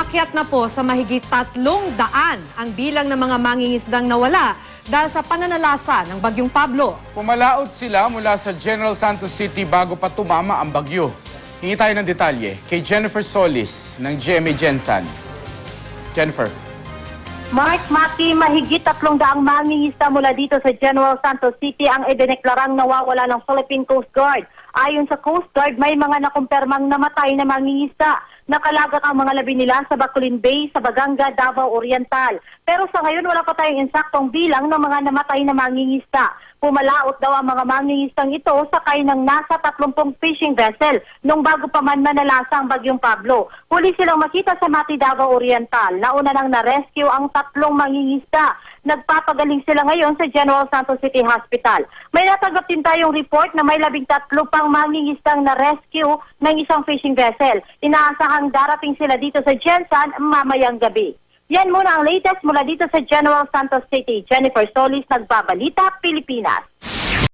Umakyat na po sa mahigit tatlong daan ang bilang ng mga mangingisdang nawala dahil sa pananalasa ng Bagyong Pablo. Pumalaot sila mula sa General Santos City bago pa tumama ang bagyo. Hingi tayo ng detalye kay Jennifer Solis ng GMA Gensan. Jennifer. Mark Maki, mahigit tatlong daang mangingista mula dito sa General Santos City ang idineklarang nawawala ng Philippine Coast Guard. Ayon sa Coast Guard, may mga nakumpirmang namatay na mangingista. Nakalagak ang mga labi nila sa Bacolin Bay, sa Baganga, Davao Oriental. Pero sa ngayon, wala pa tayong insaktong bilang ng mga namatay na mangingista. Pumalaot daw ang mga mangingistang ito sakay ng nasa 30 fishing vessel nung bago pa man manalasa ang Bagyong Pablo. Huli silang makita sa Mati Davao Oriental. Nauna nang na-rescue ang tatlong mangingista. Nagpapagaling sila ngayon sa General Santos City Hospital. May natanggap din tayong report na may labing tatlo pang mangingistang na-rescue ng isang fishing vessel. Inaasahang darating sila dito sa Jensan mamayang gabi. Yan muna ang latest mula dito sa General Santos City. Jennifer Solis, Nagbabalita, Pilipinas.